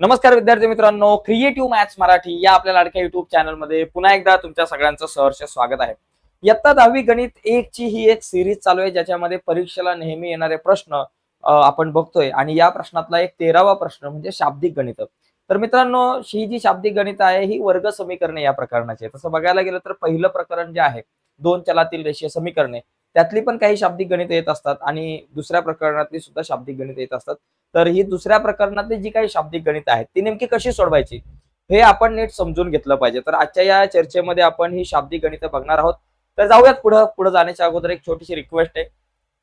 नमस्कार विद्यार्थी मित्रांनो क्रिएटिव्ह मॅथ्स मराठी या आपल्या लाडक्या युट्यूब चॅनलमध्ये पुन्हा एकदा तुमच्या सगळ्यांचं सहर्ष स्वागत आहे. इयत्ता दहावी गणित एक ची ही एक सिरीज चालू आहे ज्याच्यामध्ये परीक्षेला नेहमी येणारे प्रश्न आपण बघतोय. आणि या प्रश्नातला एक तेरावा प्रश्न म्हणजे शाब्दिक गणित. तर मित्रांनो ही जी शाब्दिक गणित आहे ही वर्ग समीकरणे या प्रकरणाची तसं बघायला गेलं तर पहिलं प्रकरण जे आहे दोन चलातील रेषीय समीकरणे त्यातली पण काही शाब्दिक गणित येत असतात आणि दुसऱ्या प्रकरणातली सुद्धा शाब्दिक गणित येत असतात. तर ही दुसऱ्या प्रकरणातली जी काही शाब्दिक गणित आहेत ती नेमकी कशी सोडवायची? हे आपण नीट समजून घेतलं पाहिजे. तर आजच्या या चर्चेमध्ये आपण ही शाब्दिक गणित बघणार आहोत. तर जाऊयात पुढं. पुढे जाण्याच्या अगोदर एक छोटीशी रिक्वेस्ट आहे.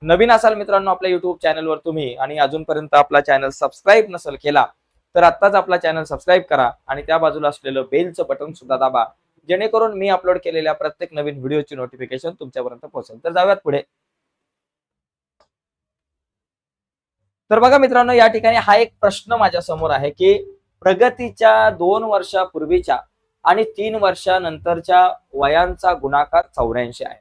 नवीन असाल मित्रांनो आपल्या युट्यूब चॅनलवर तुम्ही आणि अजूनपर्यंत आपला चॅनल सबस्क्राईब नसेल केला तर आत्ताच आपला चॅनल सबस्क्राईब करा आणि त्या बाजूला असलेलं बेलचं बटन सुद्धा दाबा. जेणेकरून मी अपलोड केलेल्या प्रत्येक नवीन व्हिडिओची नोटिफिकेशन तुमच्यापर्यंत पोहोचेल. तर जाऊयात पुढे. तर बघा मित्रांनो या ठिकाणी हा एक प्रश्न माझ्यासमोर आहे की प्रगतीच्या दोन वर्षापूर्वीच्या आणि तीन वर्षानंतरच्या वयांचा गुणाकार चौऱ्याऐंशी आहे.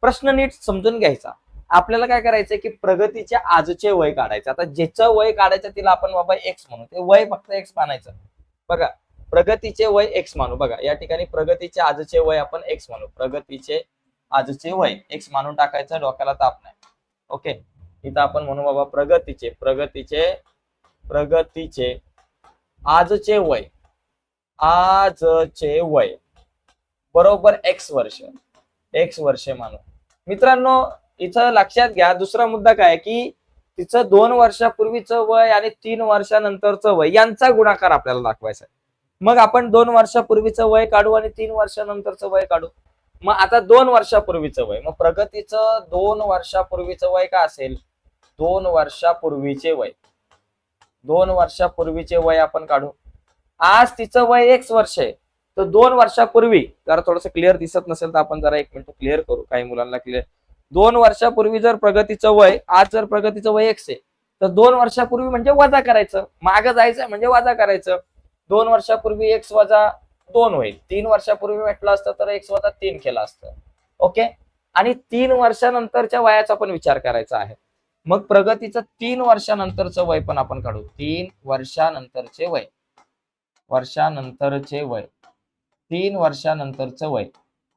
प्रश्न नीट समजून घ्यायचा. आपल्याला काय करायचंय की प्रगतीचे आजचे वय काढायचं. आता ज्याचं वय काढायचं तिला आपण बाबा एक्स म्हणू. ते वय फक्त एक्स मानायचं. बघा. प्रगतीचे वय एक्स मानू. बघा या ठिकाणी प्रगतीचे आजचे वय आपण एक्स मानू. प्रगतीचे आजचे वय एक्स मानून टाकायचं डोक्याला ताप नाही. ओके? इथं आपण म्हणू बाबा प्रगतीचे प्रगतीचे प्रगतीचे आजचे वय. आजचे वय. बरोबर एक्स वर्ष. एक्स वर्षे मानू. मित्रांनो इथं लक्षात घ्या दुसरा मुद्दा काय की तिचं दोन वर्षापूर्वीचं वय आणि तीन वर्षानंतरचं वय यांचा गुणाकार आपल्याला दाखवायचा आहे. मग आपण दोन वर्षापूर्वीचं वय काढू आणि तीन वर्षानंतरचं वय काढू. मग आता दोन वर्षापूर्वीचं वय. मग प्रगतीचं दोन वर्षापूर्वीचं वय का असेल? दोन वर्षापूर्वीचे वय. दोन वर्षापूर्वीचे वय आपण काढू. आज तिचं वय एक वर्ष आहे. तर दोन वर्षापूर्वी जरा थोडस क्लिअर दिसत नसेल तर आपण जरा एक मिनिट क्लिअर करू. काही मुलांना क्लिअर दोन वर्षापूर्वी जर प्रगतीचं वय आज जर प्रगतीचं वय एक्स आहे तर दोन वर्षापूर्वी म्हणजे वजा करायचं. मागं जायचं म्हणजे वजा करायचं. दोन वर्षापूर्वी एक्स वजा दोन होईल. तीन वर्षापूर्वी म्हटलं असतं तर एक्स वजा तीन केलं असतं. ओके? आणि तीन वर्षानंतरच्या वयाचा पण विचार करायचा आहे. मग प्रगतीचं तीन वर्षानंतरचं वय पण आपण काढू. तीन वर्षानंतरचे वय. वर्षानंतरचे वय. तीन वर्षानंतरचं वय.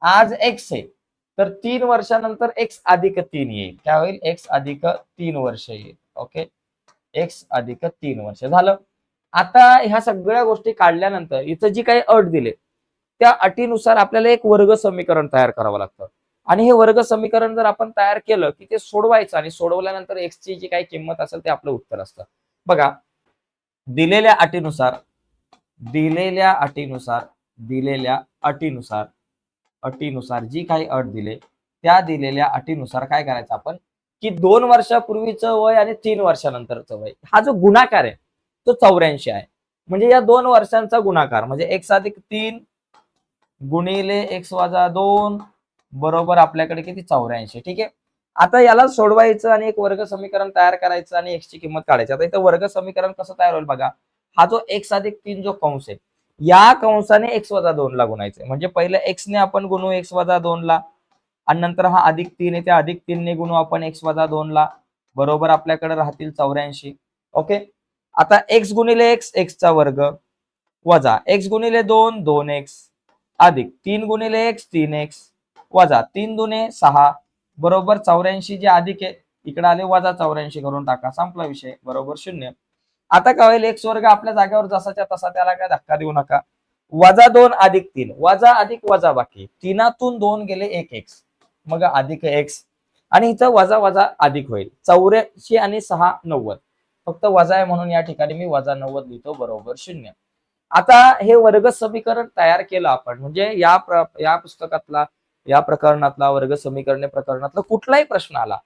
आज एक्स आहे. तर तीन वर्षानंतर एक्स अधिक तीन येईल. काय होईल? एक्स अधिक तीन वर्ष येईल. ओके? एक्स अधिक तीन वर्ष. झालं? आता ह्या सगळ्या गोष्टी काढल्यानंतर इथं जी काही अट दिले त्या अटीनुसार आपल्याला एक वर्ग समीकरण तयार करावं लागतं. आणि हे वर्ग समीकरण जर आपण तयार केलं की ते सोडवायचं आणि सोडवल्यानंतर एक्सची जी काही किंमत असेल ते आपलं उत्तर असतं. बघा दिलेल्या अटीनुसार दिलेल्या अटीनुसार दिलेल्या अटीनुसार अटीनुसार जी काही अट दिले त्या दिलेल्या अटीनुसार काय करायचं आपण? की दोन वर्षापूर्वीचं वय आणि तीन वर्षानंतरचं वय. हा जो गुणाकार आहे तो चौऱ्याऐंशी आहे. म्हणजे या दोन वर्षांचा गुणाकार म्हणजे एक्स अधिक तीन गुणिले एक्स वाजा दोन बरोबर आपल्याकडे किती? चौऱ्याऐंशी. ठीक आहे? आता याला सोडवायचं आणि एक वर्ग समीकरण तयार करायचं आणि एक्सची किंमत काढायची. आता इथं वर्ग समीकरण कसं तयार होईल बघा. हा जो एक्स अधिक तीन जो कंस आहे या कंसाने एक्स वजा दोन ला गुणायचे म्हणजे पहिलं एक्स ने आपण गुणू एक्स वजा दोन ला आणि नंतर हा अधिक तीन आहे त्या अधिक तीन ने गुणू आपण एक्स वजा दोन ला बरोबर आपल्याकडे राहतील चौऱ्याऐंशी. ओके? आता एक्स गुणिले एक्स एक्सचा वर्ग वजा एक्स गुणिले दोन दोन एक्स अधिक तीन गुणिले एक्स तीन एक्स वजा तीन दुने सहा. बरोबर चौऱ्याऐंशी जे अधिक आहे इकडे आले वजा चौऱ्याऐंशी करून टाका. संपला विषय. बरोबर शून्य. आता काय होईल? एक्स वर्ग आपल्या जागेवर जसाच्या तसा त्याला काय धक्का देऊ नका. वजा दोन अधिक तीन. वजा अधिक वजा बाकी. तीनातून दोन गेले एक एक्स मग अधिक एक्स आणि इथं वजा वजा अधिक होईल. चौऱ्याऐंशी आणि सहा नव्वद. फक्त वजा आहे म्हणून या ठिकाणी मी वजा नव्वद लिहितो बरोबर शून्य. आता हे वर्ग समीकरण तयार केलं आपण. म्हणजे या प्र, या पुस्तकातला या प्रकरणातला वर्ग समीकरणे प्रकरणातला कुठलाही प्रश्न आला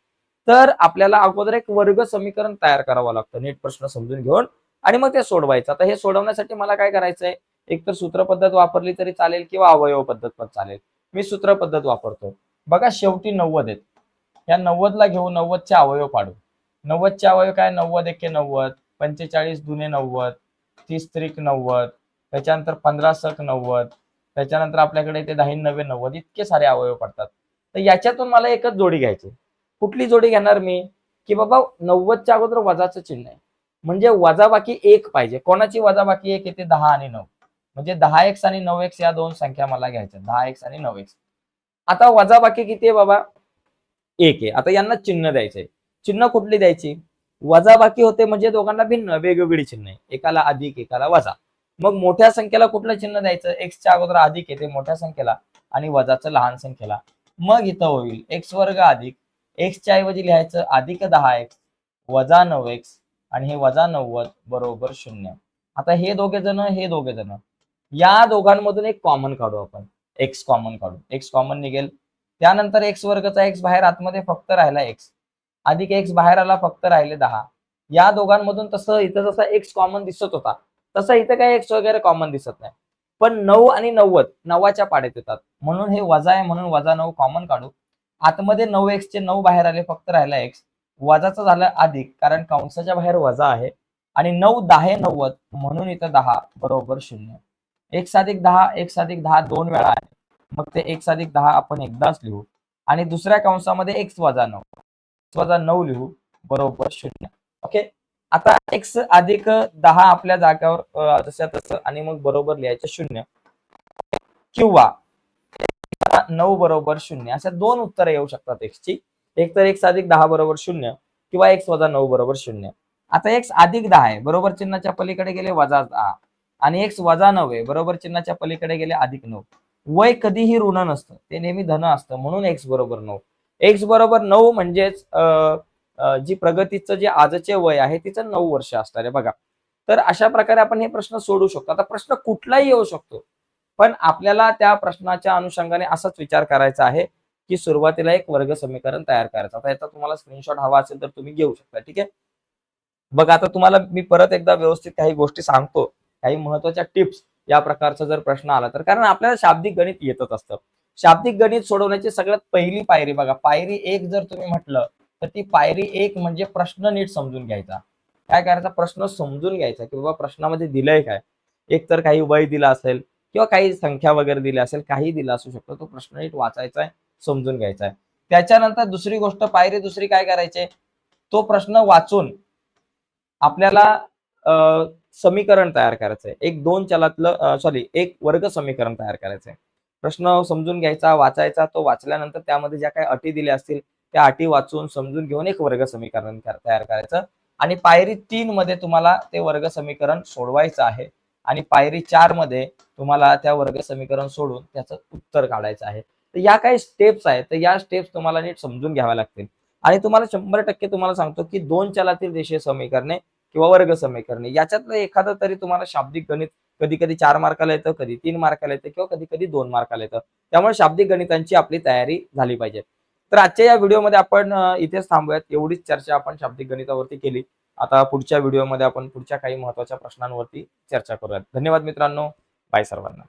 तर आपल्याला अगोदर एक वर्ग समीकरण तयार करावं लागतं नीट प्रश्न समजून घेऊन आणि मग ते सोडवायचं. आता हे सोडवण्यासाठी मला काय करायचंय? एकतर सूत्र पद्धत वापरली तरी चालेल किंवा अवयव पद्धत पण चालेल. मी सूत्र पद्धत वापरतो. बघा शेवटी नव्वद आहेत. या नव्वदला घेऊ नव्वदचे अवयव पाडू. नव्वदचे अवयव काय? नव्वद एके नव्वद. पंचेचाळीस दुने नव्वद. तीस त्रिक नव्वद. त्याच्यानंतर पंधरा सक नव्वद. त्याच्यानंतर आपल्याकडे ते दहा नव्वे नव्वद इतके सारे अवयव पडतात. तर याच्यातून मला एकच जोडी घ्यायची. कुठली जोडी घेणार मी? की बाबा नव्वदच्या अगोदर वजाचं चिन्ह आहे. म्हणजे वजाबाकी एक पाहिजे. कोणाची वजाबाकी एक? येते दहा आणि नऊ. म्हणजे दहा एक्स आणि नऊ एक्स या दोन संख्या मला घ्यायच्या. दहा एक्स आणि नऊ एक्स. आता वजाबाकी किती आहे बाबा? एक आहे. आता यांना चिन्ह द्यायचंय. चिन्ह कुठली द्यायची? वजाबाकी होते म्हणजे दोघांना भिन्न वेगवेगळी चिन्ह. एकाला अधिक एकाला वजा. मग मोठ्या संख्येला कुठलं चिन्ह द्यायचं? एक्सच्या अगोदर अधिक येते मोठ्या संख्येला आणि वजाचं लहान संख्येला. मग इथं होईल एक्स वर्ग अधिक. एक्सच्या ऐवजी लिहायचं अधिक दहा एक्स वजा नऊ एक्स आणि हे वजा नव्वद बरोबर शून्य. आता हे दोघे जण हे दोघे जण. या दोघांमधून एक कॉमन काढू आपण. एक्स कॉमन काढू. एक्स कॉमन निघेल. त्यानंतर एक्स वर्गचा एक्स बाहेर आतमध्ये फक्त राहिला एक्स अधिक एक्स बाहेर आला फक्त राहिले दहा. या दोघांमधून तसं इथं जसा एक्स कॉमन दिसत होता तसं इथं काही एक्स वगैरे कॉमन दिसत नाही. पण नऊ आणि नव्वद नवाच्या पाड्यात येतात. म्हणून हे वजा आहे म्हणून वजा नऊ कॉमन काढू. आतमध्ये नऊ एक्स चे नऊ बाहेर आले फक्त राहिला एक्स वजाचं झालं अधिक कारण कंसाच्या बाहेर वजा आहे. आणि नऊ दहा नव्वद म्हणून इथं दहा बरोबर शून्य. एक अधिक दहा एक अधिक दहा दोन वेळा आहे. मग ते एक अधिक दहा आपण एकदाच लिहू. आणि दुसऱ्या कंसामध्ये एक्स वजा नऊ. वजा नऊ लिहू. बरोबर शून्य. ओके आता एक्स अधिक दहा आपल्या जागेवर जसं तसं आणि मग बरोबर लिहायचं शून्य. किंवा नऊ बरोबर शून्य. अशा दोन उत्तरं येऊ शकतात एक्सची एक तर एक्स अधिक दहा बरोबर शून्य किंवा एक्स वजा नऊ बरोबर शून्य. आता एक्स अधिक दहा आहे बरोबर चिन्हाच्या पलीकडे गेले वजा दहा. आणि एक्स वजा नऊ आहे बरोबर चिन्हाच्या पलीकडे गेले अधिक नऊ. वय कधीही ऋण नसतं. ते नेहमी धन असतं म्हणून एक्स बरोबर नऊ. एक्स बरोबर नऊ म्हणजेच जी प्रगतीचं जे आजचे वय आहे तिचं नऊ वर्ष असणार आहे बघा. तर अशा प्रकारे आपण हे प्रश्न सोडू शकतो. आता प्रश्न कुठलाही येऊ शकतो. पण आपल्याला त्या प्रश्नाच्या अनुषंगाने असाच विचार करायचा आहे की सुरुवातीला एक वर्ग समीकरण तयार करायचं. आता याचा तुम्हाला स्क्रीनशॉट हवा असेल तर तुम्ही घेऊ शकता ठीक आहे? बघा आता तुम्हाला मी परत एकदा व्यवस्थित काही गोष्टी सांगतो. काही महत्त्वाच्या टिप्स या प्रकारचा जर प्रश्न आला तर. कारण आपल्याला शाब्दिक गणित येतच असतं. शाब्दिक गणित सोडवण्याची सगळ्यात पहिली पायरी बघा. पायरी एक जर तुम्ही म्हटलं तर ती पायरी एक म्हणजे प्रश्न नीट समजून घ्यायचा. काय करायचा? प्रश्न समजून घ्यायचा की बाबा प्रश्नामध्ये दिलंय काय? एक तर काही वय दिला असेल किंवा काही संख्या वगैरे दिली असेल काही दिला असू शकतो तो प्रश्न नीट वाचायचा आहे समजून घ्यायचा आहे. त्याच्यानंतर दुसरी गोष्ट पायरी दुसरी काय करायचे? तो प्रश्न वाचून आपल्याला समीकरण तयार करायचंय. एक दोन चलातलं सॉरी एक वर्ग समीकरण तयार करायचंय. प्रश्न समजून घ्यायचा वाचायचा तो वाचल्यानंतर त्यामध्ये ज्या काही अटी दिल्या असतील त्या अटी वाचून समजून घेऊन एक वर्ग समीकरण तयार करायचं. आणि पायरी तीन मध्ये तुम्हाला ते वर्ग समीकरण सोडवायचं आहे. आणि पायरी चारमध्ये तुम्हाला त्या वर्ग समीकरण सोडून त्याचं उत्तर काढायचं आहे. तर या काही स्टेप्स आहेत. तर या स्टेप्स तुम्हाला नीट समजून घ्याव्या लागतील. आणि तुम्हाला शंभर टक्के तुम्हाला सांगतो की दोन चलातील रेषीय समीकरणे किंवा वर्ग समीकरणे याच्यातलं एखादं तरी तुम्हाला शाब्दिक गणित कधी कधी चार मार्काला येतं कधी तीन मार्काला येतं किंवा कधी कधी दोन मार्काला येतं. त्यामुळे शाब्दिक गणितांची आपली तयारी झाली पाहिजे. तर आजच्या या व्हिडिओमध्ये आपण इथेच थांबूयात. एवढीच चर्चा आपण शाब्दिक गणितावरती केली. आता पुढच्या व्हिडिओमध्ये आपण पुढच्या काही महत्त्वाच्या प्रश्नांवरती चर्चा करूयात. धन्यवाद मित्रांनो. बाय सर्वांना.